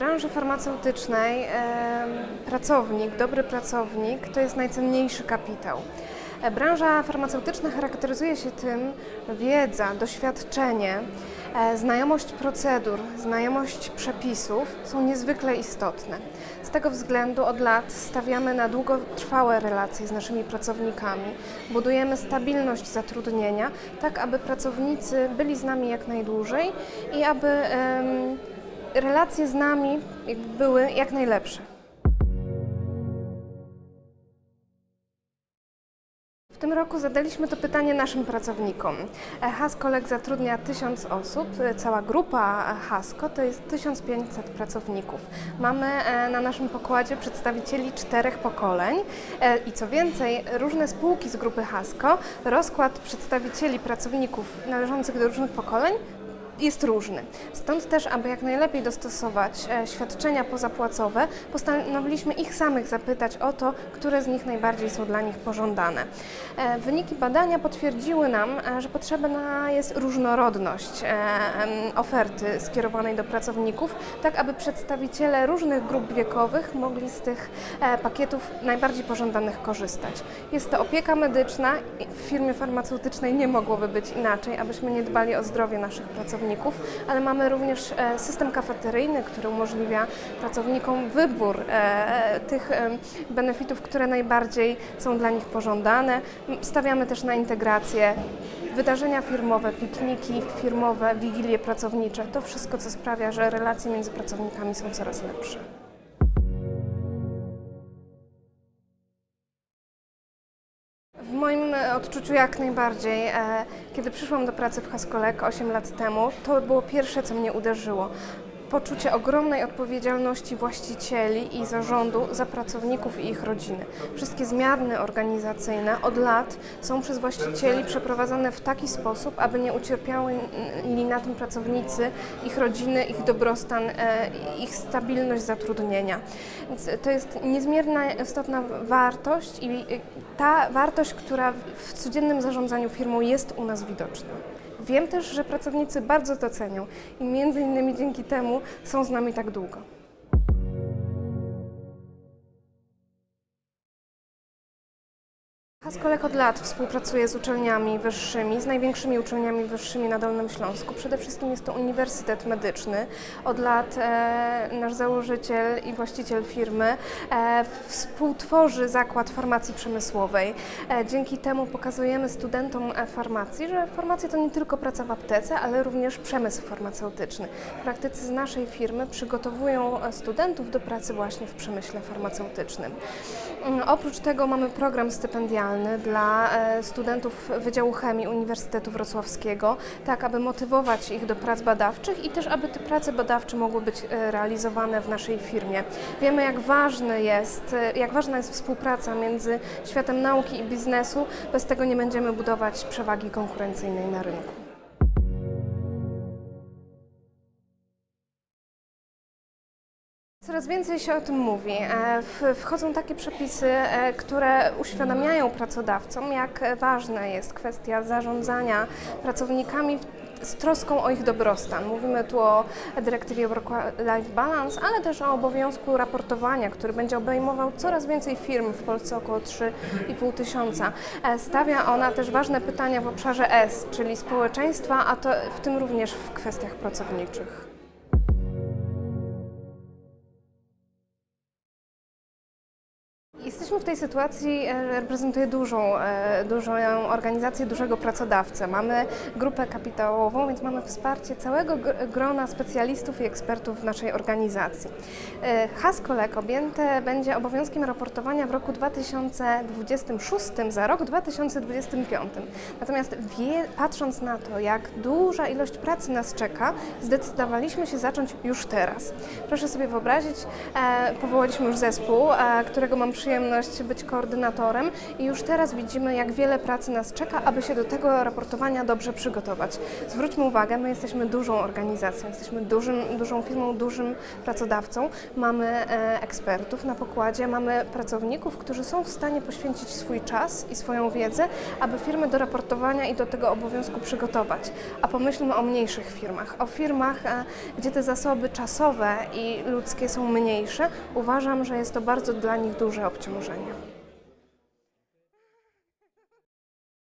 branży farmaceutycznej pracownik, dobry pracownik to jest najcenniejszy kapitał. E, Branża farmaceutyczna charakteryzuje się tym, wiedza, doświadczenie, e, znajomość procedur, znajomość przepisów są niezwykle istotne. Z tego względu od lat stawiamy na długotrwałe relacje z naszymi pracownikami, budujemy stabilność zatrudnienia, tak aby pracownicy byli z nami jak najdłużej i aby relacje z nami były jak najlepsze. W tym roku zadaliśmy to pytanie naszym pracownikom. Haskolek zatrudnia 1000 osób, cała grupa Hasko to jest 1500 pracowników. Mamy e, na naszym pokładzie przedstawicieli czterech pokoleń e, i co więcej, różne spółki z grupy Hasko, rozkład przedstawicieli pracowników należących do różnych pokoleń jest różny. Stąd też, aby jak najlepiej dostosować e, świadczenia pozapłacowe, postanowiliśmy ich samych zapytać o to, które z nich najbardziej są dla nich pożądane. E, Wyniki badania potwierdziły nam, e, że potrzebna jest różnorodność oferty skierowanej do pracowników, tak aby przedstawiciele różnych grup wiekowych mogli z tych pakietów najbardziej pożądanych korzystać. Jest to opieka medyczna. W firmie farmaceutycznej nie mogłoby być inaczej, abyśmy nie dbali o zdrowie naszych pracowników, ale mamy również e, system kafeteryjny, który umożliwia pracownikom wybór e, tych em, benefitów, które najbardziej są dla nich pożądane. Stawiamy też na integrację wydarzenia firmowe, pikniki firmowe, wigilie pracownicze. To wszystko, co sprawia, że relacje między pracownikami są coraz lepsze. Odczuciu jak najbardziej. E, Kiedy przyszłam do pracy w Haskolek 8 lat temu, to było pierwsze, co mnie uderzyło. Poczucie ogromnej odpowiedzialności właścicieli i zarządu za pracowników i ich rodziny. Wszystkie zmiany organizacyjne od lat są przez właścicieli przeprowadzane w taki sposób, aby nie ucierpiały na tym pracownicy, ich rodziny, ich dobrostan, e, ich stabilność zatrudnienia. Więc to jest niezmierna, istotna wartość i ta wartość, która w codziennym zarządzaniu firmą jest u nas widoczna. Wiem też, że pracownicy bardzo to cenią i między innymi dzięki temu są z nami tak długo. Haskolek od lat współpracuje z uczelniami wyższymi, z największymi uczelniami wyższymi na Dolnym Śląsku. Przede wszystkim jest to Uniwersytet Medyczny. Od lat e, nasz założyciel i właściciel firmy e, współtworzy zakład farmacji przemysłowej. E, dzięki temu pokazujemy studentom e, farmacji, że farmacja to nie tylko praca w aptece, ale również przemysł farmaceutyczny. Praktycy z naszej firmy przygotowują e, studentów do pracy właśnie w przemyśle farmaceutycznym. Mm, Oprócz tego mamy program stypendialny dla e, studentów Wydziału Chemii Uniwersytetu Wrocławskiego, tak aby motywować ich do prac badawczych i też aby te prace badawcze mogły być e, realizowane w naszej firmie. Wiemy jak ważny jest, e, jak ważna jest współpraca między światem nauki i biznesu. Bez tego nie będziemy budować przewagi konkurencyjnej na rynku. Coraz więcej się o tym mówi. E, Wchodzą takie przepisy, e, które uświadamiają pracodawcom, jak ważna jest kwestia zarządzania pracownikami z troską o ich dobrostan. Mówimy tu o dyrektywie Work-Life Balance, ale też o obowiązku raportowania, który będzie obejmował coraz więcej firm, w Polsce około 3,5 tysiąca. E, Stawia ona też ważne pytania w obszarze S, czyli społeczeństwa, a to w tym również w kwestiach pracowniczych. W tej sytuacji, e, reprezentuję dużą, e, dużą organizację, dużego pracodawcę. Mamy grupę kapitałową, więc mamy wsparcie całego gr- grona specjalistów i ekspertów w naszej organizacji. E, Haskolek objęte będzie obowiązkiem raportowania w roku 2026 za rok 2025. Natomiast wie, patrząc na to, jak duża ilość pracy nas czeka, zdecydowaliśmy się zacząć już teraz. Proszę sobie wyobrazić, powołaliśmy już zespół, którego mam przyjemność przyjemność być koordynatorem i już teraz widzimy, jak wiele pracy nas czeka, aby się do tego raportowania dobrze przygotować. Zwróćmy uwagę, my jesteśmy dużą organizacją, jesteśmy dużym, dużą firmą, dużym pracodawcą. Mamy e, ekspertów na pokładzie, mamy pracowników, którzy są w stanie poświęcić swój czas i swoją wiedzę, aby firmy do raportowania i do tego obowiązku przygotować. A pomyślmy o mniejszych firmach, o firmach, e, gdzie te zasoby czasowe i ludzkie są mniejsze. Uważam, że jest to bardzo dla nich duże obciążenie. usłyszenia.